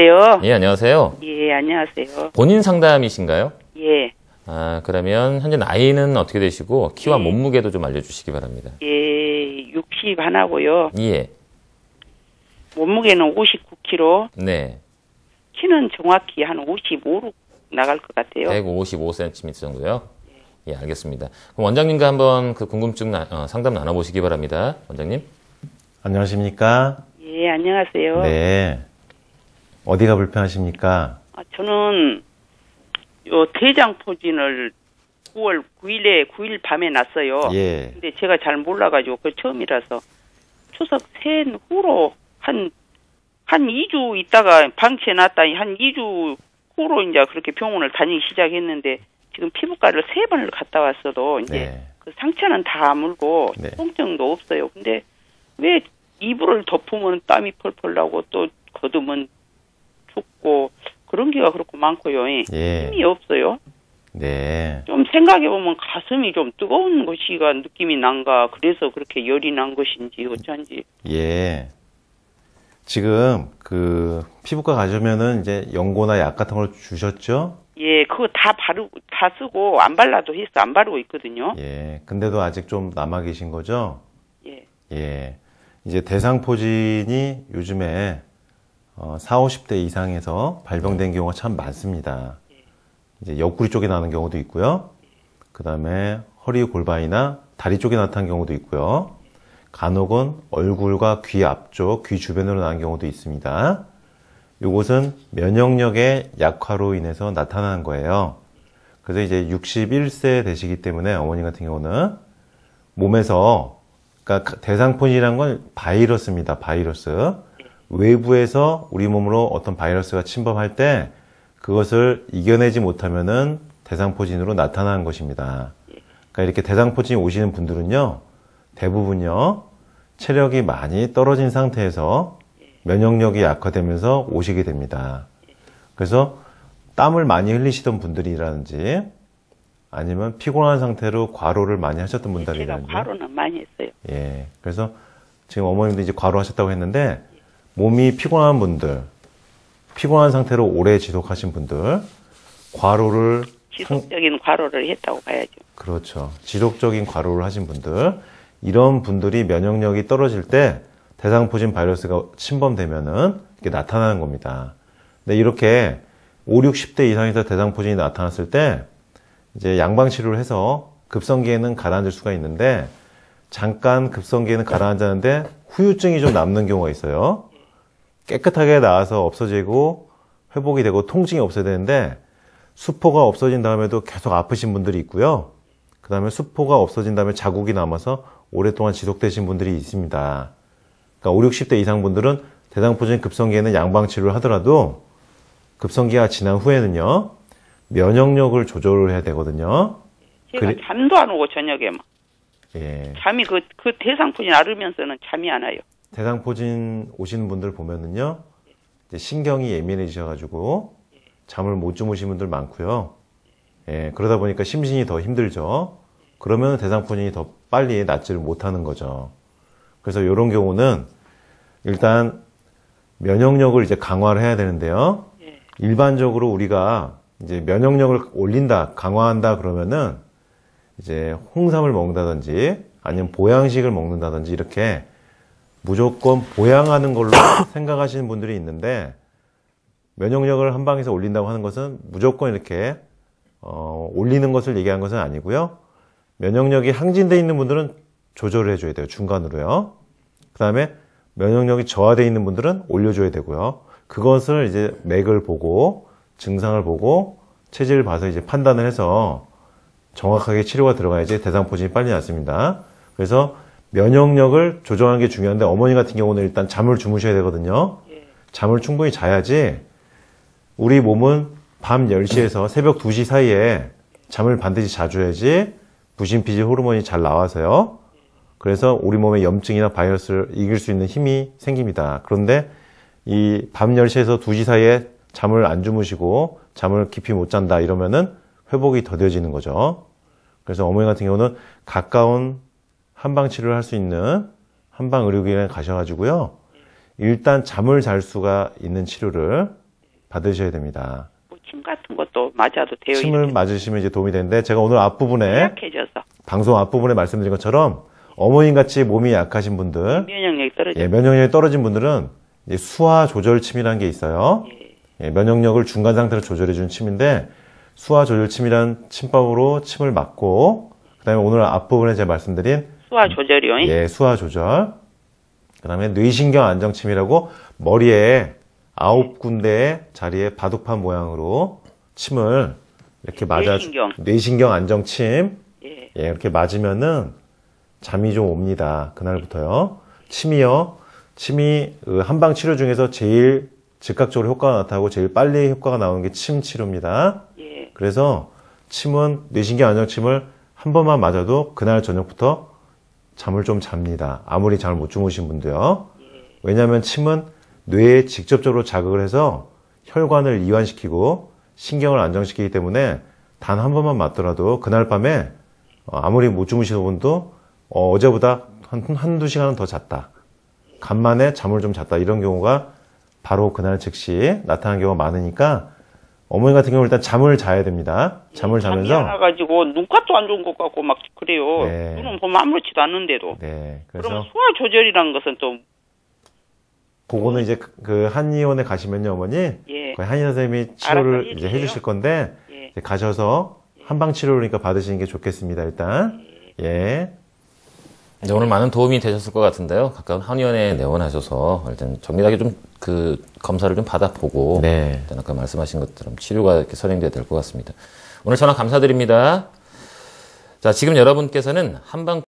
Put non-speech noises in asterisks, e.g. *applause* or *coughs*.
여보세요? 예, 안녕하세요. 예, 안녕하세요. 본인 상담이신가요? 예, 아, 그러면 현재 나이는 어떻게 되시고 키와 예. 몸무게도 좀 알려주시기 바랍니다. 예, 60 하나고요. 예, 몸무게는 59kg, 네. 키는 정확히 한 55, 6 나갈 것 같아요. 155cm 정도요? 예, 알겠습니다. 그럼 원장님과 한번 그 궁금증 나- 어, 상담 나눠보시기 바랍니다. 원장님. 안녕하십니까? 예, 안녕하세요. 네. 어디가 불편하십니까? 아, 저는 요 대장포진을 9월 9일에 9일 밤에 났어요. 예. 근데 제가 잘 몰라가지고 그 처음이라서 추석 센 후로 한, 한 2주 있다가 방치해 놨다니 한 2주 후로 이제 그렇게 병원을 다니기 시작했는데 지금 피부과를 세 번을 갔다 왔어도 이제 네. 그 상처는 다 아물고 네. 통증도 없어요. 근데 왜 이불을 덮으면 땀이 펄펄 나고 또 걷으면 춥고 그런 게가 그렇고 많고요. 예. 힘이 없어요. 네. 좀 생각해 보면 가슴이 좀 뜨거운 것이가 느낌이 난가 그래서 그렇게 열이 난 것인지 어쩐지 예. 지금 그 피부과 가시면은 이제 연고나 약 같은 걸 주셨죠? 예 그거 다 바르고 다 쓰고 안 발라도 했어 안 바르고 있거든요 예. 근데도 아직 좀 남아 계신 거죠? 예 예. 이제 대상포진이 요즘에 어, 4, 50대 이상에서 발병된 경우가 참 많습니다. 이제 옆구리 쪽에 나는 경우도 있고요. 그 다음에 허리 골반이나 다리 쪽에 나타나는 경우도 있고요. 간혹은 얼굴과 귀 앞쪽, 귀 주변으로 나는 경우도 있습니다. 이것은 면역력의 약화로 인해서 나타나는 거예요. 그래서 이제 61세 되시기 때문에 어머니 같은 경우는 몸에서 그러니까 대상포진이란 건 바이러스입니다. 바이러스. 외부에서 우리 몸으로 어떤 바이러스가 침범할 때 그것을 이겨내지 못하면은 대상포진으로 나타나는 것입니다. 그러니까 이렇게 대상포진이 오시는 분들은요, 대부분요, 체력이 많이 떨어진 상태에서 면역력이 약화되면서 오시게 됩니다. 그래서 땀을 많이 흘리시던 분들이라든지 아니면 피곤한 상태로 과로를 많이 하셨던 제가 분들이라든지 과로는 많이 했어요 예. 그래서 지금 어머님도 이제 과로하셨다고 했는데 몸이 피곤한 분들, 피곤한 상태로 오래 지속하신 분들, 과로를 상- 지속적인 과로를 했다고 봐야죠 그렇죠. 지속적인 과로를 하신 분들, 이런 분들이 면역력이 떨어질 때 대상포진 바이러스가 침범되면은 이게 나타나는 겁니다. 근데 이렇게 5, 60대 이상에서 대상포진이 나타났을 때 이제 양방 치료를 해서 급성기에는 가라앉을 수가 있는데 잠깐 급성기에는 가라앉았는데 후유증이 좀 남는 경우가 있어요. 깨끗하게 나아서 없어지고 회복이 되고 통증이 없어야 되는데 수포가 없어진 다음에도 계속 아프신 분들이 있고요. 그 다음에 수포가 없어진 다음에 자국이 남아서 오랫동안 지속되신 분들이 있습니다. 그러니까 5, 60대 이상 분들은 대상포진 급성기에는 양방치료를 하더라도 급성기가 지난 후에는요, 면역력을 조절을 해야 되거든요. 제가 그래- 잠도 안 오고 저녁에 막 예. 잠이 그, 그 대상포진 앓으면서는 잠이 안 와요 대상포진 오시는 분들 보면은요, 신경이 예민해지셔가지고 잠을 못 주무시는 분들 많고요. 예, 그러다 보니까 심신이 더 힘들죠. 그러면 대상포진이 더 빨리 낫지를 못하는 거죠. 그래서 이런 경우는 일단 면역력을 이제 강화를 해야 되는데요. 예. 일반적으로 우리가 이제 면역력을 올린다, 강화한다 그러면은 이제 홍삼을 먹는다든지 아니면 보양식을 먹는다든지 이렇게 무조건 보양하는 걸로 *coughs* 생각하시는 분들이 있는데 면역력을 한 방에서 올린다고 하는 것은 무조건 이렇게 어, 올리는 것을 얘기한 것은 아니고요. 면역력이 항진돼 있는 분들은 조절을 해줘야 돼요. 중간으로요. 그 다음에 면역력이 저하돼 있는 분들은 올려줘야 되고요. 그것을 이제 맥을 보고 증상을 보고 체질을 봐서 이제 판단을 해서 정확하게 치료가 들어가야지 대상포진이 빨리 낫습니다. 그래서 면역력을 조정하는 게 중요한데 어머니 같은 경우는 일단 잠을 주무셔야 되거든요. 잠을 충분히 자야지 우리 몸은 밤 10시에서 *laughs* 새벽 2시 사이에 잠을 반드시 자줘야지 부신피질 호르몬이 잘 나와서요. 그래서 우리 몸의 염증이나 바이러스를 이길 수 있는 힘이 생깁니다. 그런데 이 밤 10시에서 2시 사이에 잠을 안 주무시고 잠을 깊이 못 잔다 이러면은 회복이 더뎌지는 거죠. 그래서 어머니 같은 경우는 가까운 한방 치료를 할 수 있는 한방 의료기관에 가셔가지고요. 일단 잠을 잘 수가 있는 치료를 받으셔야 됩니다. 뭐 침 같은 것도 맞아도 돼요. 침을 이렇게 맞으시면 이제 도움이 되는데 제가 오늘 앞부분에 약해져서 방송 앞부분에 말씀드린 것처럼 어머님 같이 몸이 약하신 분들, 면역력이 떨어져. 예, 면역력이 떨어진 분들은 수화 조절 침이라는 게 있어요. 예, 면역력을 중간 상태로 조절해 주는 침인데 수화 조절 침이란 침법으로 침을 맞고 그다음에 오늘 앞부분에 제가 말씀드린 수화 조절이요. 예, 수화 조절. 그다음에 뇌신경 안정 침이라고 머리에 아홉 군데의 자리에 바둑판 모양으로 침을 이렇게 맞아 뇌신경. 뇌신경 안정 침 예. 예, 이렇게 맞으면은 잠이 좀 옵니다. 그날부터요. 침이요. 침이 그 한방 치료 중에서 제일 즉각적으로 효과가 나타나고 제일 빨리 효과가 나오는 게 침 치료입니다. 예. 그래서 침은 뇌신경 안정침을 한 번만 맞아도 그날 저녁부터 잠을 좀 잡니다. 아무리 잠을 못 주무신 분도요. 왜냐하면 침은 뇌에 직접적으로 자극을 해서 혈관을 이완시키고 신경을 안정시키기 때문에 단 한 번만 맞더라도 그날 밤에 어, 아무리 못 주무시는 분도 어, 어제보다 한, 한두 시간은 더 잤다. 간만에 잠을 좀 잤다. 이런 경우가 바로 그날 즉시 나타나는 경우가 많으니까 어머니 같은 경우는 일단 잠을 자야 됩니다. 잠을 잠이 자면서 안 와가지고 눈값도 안 좋은 것 같고 막 그래요. 네. 눈은 보면 아무렇지도 않는데도. 네. 그러면 그래서 수화 조절이라는 것은 또 그거는 이제 그- 그 한의원에 가시면요, 어머니. 예. 거기 한의 선생님이 치료를 이제. 해주실 건데 예. 가셔서 한방 치료니까 받으시는 게 좋겠습니다. 일단 예. 이 제 오늘 많은 도움이 되셨을 것 같은데요. 가까운 한의원에 내원하셔서 일단 정밀하게 좀 그 검사를 좀 받아보고 네. 일단 아까 말씀하신 것처럼 치료가 이렇게 선행돼야 될 것 같습니다. 오늘 전화 감사드립니다. 자, 지금 여러분께서는 한방